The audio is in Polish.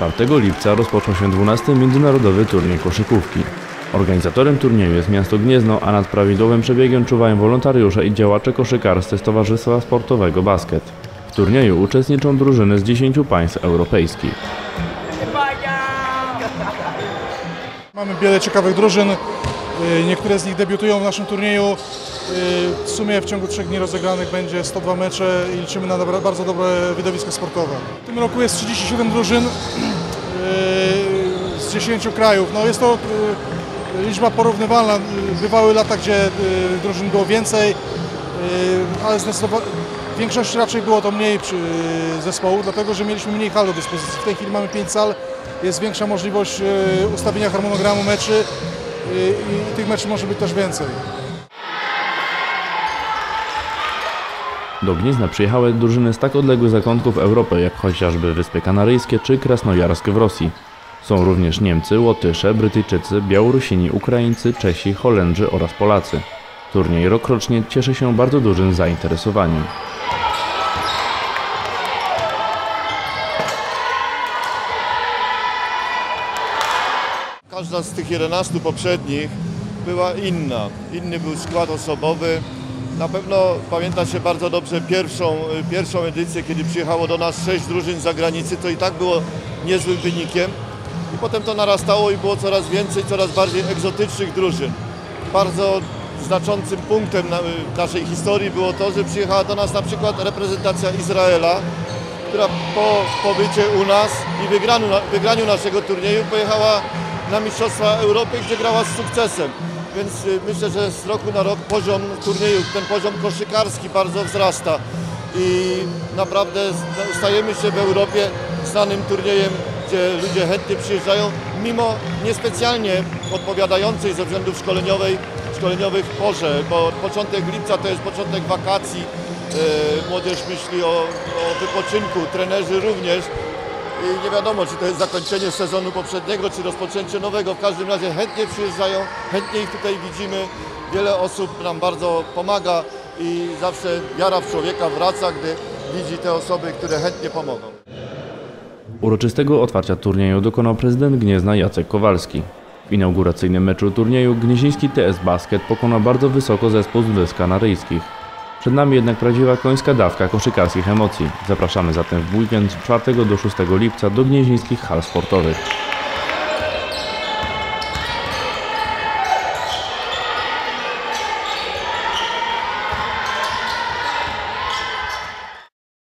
4 lipca rozpoczął się 12 Międzynarodowy Turniej Koszykówki. Organizatorem turnieju jest miasto Gniezno, a nad prawidłowym przebiegiem czuwają wolontariusze i działacze koszykarscy z Towarzystwa Sportowego Basket. W turnieju uczestniczą drużyny z 10 państw europejskich. Mamy wiele ciekawych drużyn. y, Niektóre z nich debiutują w naszym turnieju. Y, W sumie w ciągu trzech dni rozegranych będzie 102 mecze i liczymy na bardzo dobre widowisko sportowe. W tym roku jest 37 drużyn y, z 10 krajów. No jest to y, liczba porównywalna. Bywały lata, gdzie drużyn było więcej, ale zdecydowanie w większości raczej było to mniej zespołu, dlatego że mieliśmy mniej hal do dyspozycji. W tej chwili mamy 5 sal, jest większa możliwość ustawienia harmonogramu meczy i tych meczy może być też więcej. Do Gniezna przyjechały drużyny z tak odległych zakątków Europy, jak chociażby Wyspy Kanaryjskie czy Krasnojarsk w Rosji. Są również Niemcy, Łotysze, Brytyjczycy, Białorusini, Ukraińcy, Czesi, Holendrzy oraz Polacy. Turniej rokrocznie cieszy się bardzo dużym zainteresowaniem. Każda z tych 11 poprzednich była inna. Inny był skład osobowy. Na pewno pamięta się bardzo dobrze pierwszą, pierwszą edycję, kiedy przyjechało do nas sześć drużyn z zagranicy. To i tak było niezłym wynikiem. I potem to narastało i było coraz więcej, coraz bardziej egzotycznych drużyn. Bardzo znaczącym punktem na, naszej historii było to, że przyjechała do nas na przykład reprezentacja Izraela, która po pobycie u nas i wygraniu, wygraniu naszego turnieju pojechała na Mistrzostwa Europy, gdzie grała z sukcesem. Więc y, myślę, że z roku na rok poziom turnieju, ten poziom koszykarski bardzo wzrasta. I naprawdę sta- stajemy się w Europie znanym turniejem, gdzie ludzie chętnie przyjeżdżają, mimo niespecjalnie odpowiadającej ze względów szkoleniowej, szkoleniowych porze, bo początek lipca to jest początek wakacji, e, młodzież myśli o, o wypoczynku, trenerzy również nie wiadomo, czy to jest zakończenie sezonu poprzedniego, czy rozpoczęcie nowego. W każdym razie chętnie przyjeżdżają, chętnie ich tutaj widzimy. Wiele osób nam bardzo pomaga i zawsze wiara w człowieka wraca, gdy widzi te osoby, które chętnie pomogą. Uroczystego otwarcia turnieju dokonał prezydent Gniezna Jacek Kowalski. W inauguracyjnym meczu turnieju gnieźnieński TS Basket pokonał bardzo wysoko zespół z Wysp Kanaryjskich. Przed nami jednak prawdziwa końska dawka koszykarskich emocji. Zapraszamy zatem w weekend z 4 do 6 lipca do gnieźnieńskich hal sportowych.